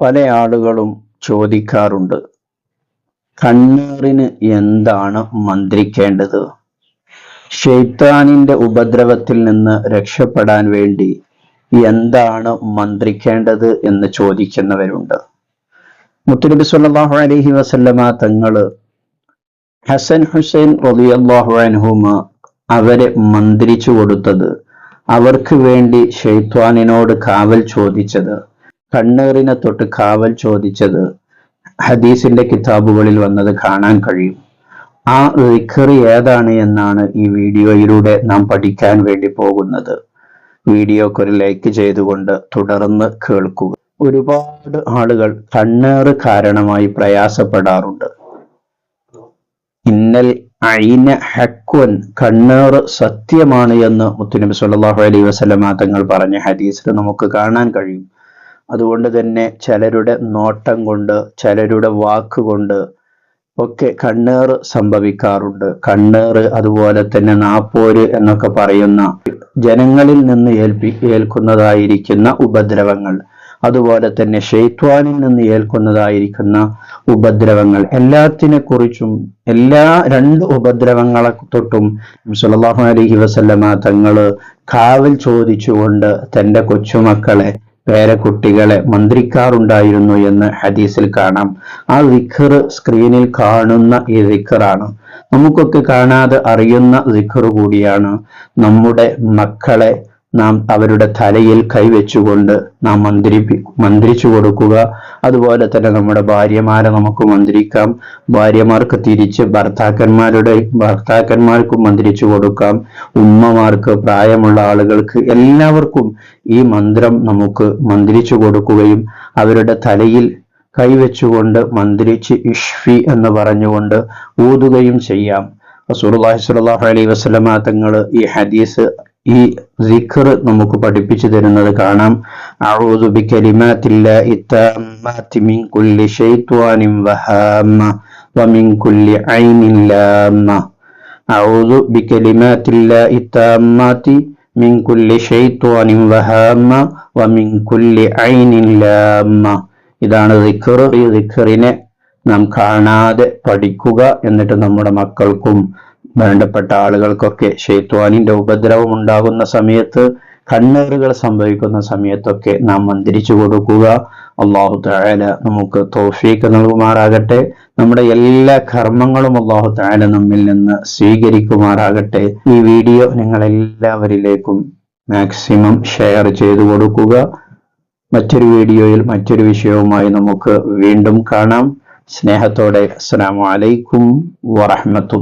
പല ആളുകളും ചോദിക്കാറുണ്ട് കണ്ണീറിന് എന്താണ് മന്ത്രിക്കേണ്ടത്? ഷെയ്ത്താനിന്റെ ഉപദ്രവത്തിൽ നിന്ന് രക്ഷപ്പെടാൻ വേണ്ടി എന്താണ് മന്ത്രിക്കേണ്ടത് എന്ന് ചോദിക്കുന്നവരുണ്ട്. മുത്തുനബി സല്ലല്ലാഹു അലഹി വസല്ലമ തങ്ങൾ ഹസൻ ഹുസൈൻ റളിയല്ലാഹു അൻഹുമ അവരെ മന്ത്രിച്ചു കൊടുത്തത് അവർക്ക് വേണ്ടി ഷെയ്ത്വാനിനോട് കാവൽ ചോദിച്ചത് കണ്ണേറിനെ തൊട്ട് കാവൽ ചോദിച്ചത് ഹദീസിന്റെ കിതാബുകളിൽ വന്നത് കാണാൻ കഴിയും. ആ റിക്കറി ഏതാണ് എന്നാണ് ഈ വീഡിയോയിലൂടെ നാം പഠിക്കാൻ വേണ്ടി പോകുന്നത്. വീഡിയോക്ക് ഒരു ലൈക്ക് ചെയ്തുകൊണ്ട് തുടർന്ന് കേൾക്കുക. ഒരുപാട് ആളുകൾ കണ്ണേറ് കാരണമായി പ്രയാസപ്പെടാറുണ്ട്. ഇന്നൽ ഐന ഹക്വൻ കണ്ണേറ് സത്യമാണ് എന്ന് മുത്തുനബി സല്ലല്ലാഹു അലൈഹി വസല്ലമ തങ്ങൾ പറഞ്ഞ ഹദീസിൽ നമുക്ക് കാണാൻ കഴിയും. അതുകൊണ്ട് തന്നെ ചിലരുടെ നോട്ടം കൊണ്ട് ചിലരുടെ വാക്കുകൊണ്ട് ഒക്കെ കണ്ണേറ് സംഭവിക്കാറുണ്ട്. കണ്ണേറ് അതുപോലെ തന്നെ നാപ്പോര് എന്നൊക്കെ പറയുന്ന ജനങ്ങളിൽ നിന്ന് ഏൽപ്പി ഏൽക്കുന്നതായിരിക്കുന്ന ഉപദ്രവങ്ങൾ. അതുപോലെ തന്നെ ഷെയ്ത്വാനിൽ നിന്ന് ഏൽക്കുന്നതായിരിക്കുന്ന ഉപദ്രവങ്ങൾ. എല്ലാത്തിനെ കുറിച്ചും എല്ലാ രണ്ട് ഉപദ്രവങ്ങളെ തൊട്ടും സുല്ലാഹു അലഹി വസല്ലമ തങ്ങൾ കാവൽ ചോദിച്ചുകൊണ്ട് തന്റെ കൊച്ചുമക്കളെ പേരക്കുട്ടികളെ മന്ത്രിക്കാറുണ്ടായിരുന്നു എന്ന് ഹദീസിൽ കാണാം. ആ വിഖർ സ്ക്രീനിൽ കാണുന്ന ഈ വിഖറാണ് നമുക്കൊക്കെ കാണാതെ അറിയുന്ന വിഖർ കൂടിയാണ് നമ്മുടെ മക്കളെ നാം അവരുടെ തലയിൽ കൈവച്ചുകൊണ്ട് നാം മന്ത്രിപ്പി മന്ത്രിച്ചു കൊടുക്കുക. അതുപോലെ തന്നെ നമ്മുടെ ഭാര്യമാരെ നമുക്ക് മന്ത്രിക്കാം. ഭാര്യമാർക്ക് തിരിച്ച് ഭർത്താക്കന്മാരുടെ ഭർത്താക്കന്മാർക്കും മന്ത്രിച്ചു കൊടുക്കാം. ഉമ്മമാർക്ക് പ്രായമുള്ള ആളുകൾക്ക് എല്ലാവർക്കും ഈ മന്ത്രം നമുക്ക് മന്ത്രിച്ചു കൊടുക്കുകയും അവരുടെ തലയിൽ കൈവച്ചുകൊണ്ട് മന്ത്രിച്ച് ഇഷ്ഫി എന്ന് പറഞ്ഞുകൊണ്ട് ഊതുകയും ചെയ്യാം. റസൂലുള്ളാഹി സ്വല്ലല്ലാഹു അലൈഹി വസല്ലമ തങ്ങൾ ഈ ഹദീസ് ഈ ദിഖർ നമുക്ക് പഠിപ്പിച്ചു തരുന്നത് കാണാം. അഊദു ബികലിമാത്തില്ലാഹി തമ്മാതി മിൻ കുല്ലി ശൈത്വാനിൻ വഹാമ വമിൻ കുല്ലി ഐനിൻ ലാമ. അഊദു ബികലിമാത്തില്ലാഹി തമ്മാതി മിൻ കുല്ലി ശൈത്വാനിൻ വഹാമ വമിൻ കുല്ലി ഐനിൻ ലാമ. ഇതാണ് ദിഖർ. ഈ ദിഖറിനെ നാം കാണാതെ പഠിക്കുക എന്നിട്ട് നമ്മുടെ മക്കൾക്കും വേണ്ടപ്പെട്ട ആളുകൾക്കൊക്കെ ഷെയ്ത്വാനിന്റെ ഉപദ്രവം ഉണ്ടാകുന്ന സമയത്ത് കണ്ണേറുകൾ സംഭവിക്കുന്ന സമയത്തൊക്കെ നാം മന്ത്രിച്ചു കൊടുക്കുക. അള്ളാഹു തായാല നമുക്ക് തോഫീക്ക് നൽകുമാറാകട്ടെ. നമ്മുടെ എല്ലാ കർമ്മങ്ങളും അള്ളാഹു തായാല നമ്മിൽ നിന്ന് സ്വീകരിക്കുമാറാകട്ടെ. ഈ വീഡിയോ നിങ്ങൾ എല്ലാവരിലേക്കും മാക്സിമം ഷെയർ ചെയ്തു കൊടുക്കുക. മറ്റൊരു വീഡിയോയിൽ മറ്റൊരു വിഷയവുമായി നമുക്ക് വീണ്ടും കാണാം. സ്നേഹത്തോടെ അസ്സാം വലൈക്കും വറഹ്മത്തുള്ളാഹി